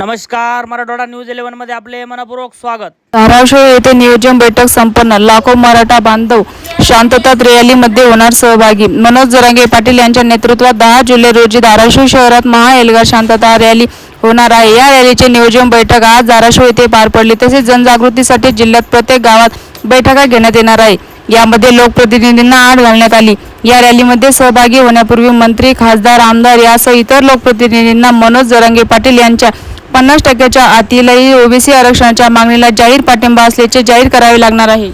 नमस्कार मराठवाडा न्यूज इलेव्हनमध्ये आपले मनपूर्वक स्वागत. धाराशिव येथे नियोजन बैठक संपन्न. लाखो मराठा बांधव शांतता रॅलीमध्ये होणार सहभागी. मनोज जरांगे पाटील यांच्या नेतृत्वात दहा जुलै रोजी धाराशिव शहरात महाएल्गार शांतता रॅली होणार आहे. या रॅलीचे नियोजन बैठक आज धाराशिव येथे पार पडली. तसेच जनजागृतीसाठी जिल्ह्यात प्रत्येक गावात बैठका घेण्यात येणार आहे. यामध्ये लोकप्रतिनिधींना आड घालण्यात आली. या रॅलीमध्ये सहभागी होण्यापूर्वी मंत्री खासदार आमदार यासह इतर लोकप्रतिनिधींना मनोज जरांगे पाटील यांच्या पन्नास टक्क्याच्या आतीलही ओबीसी आरक्षणाच्या मागणीला जाहीर पाठिंबा असल्याचे जाहीर करावे लागणार आहे.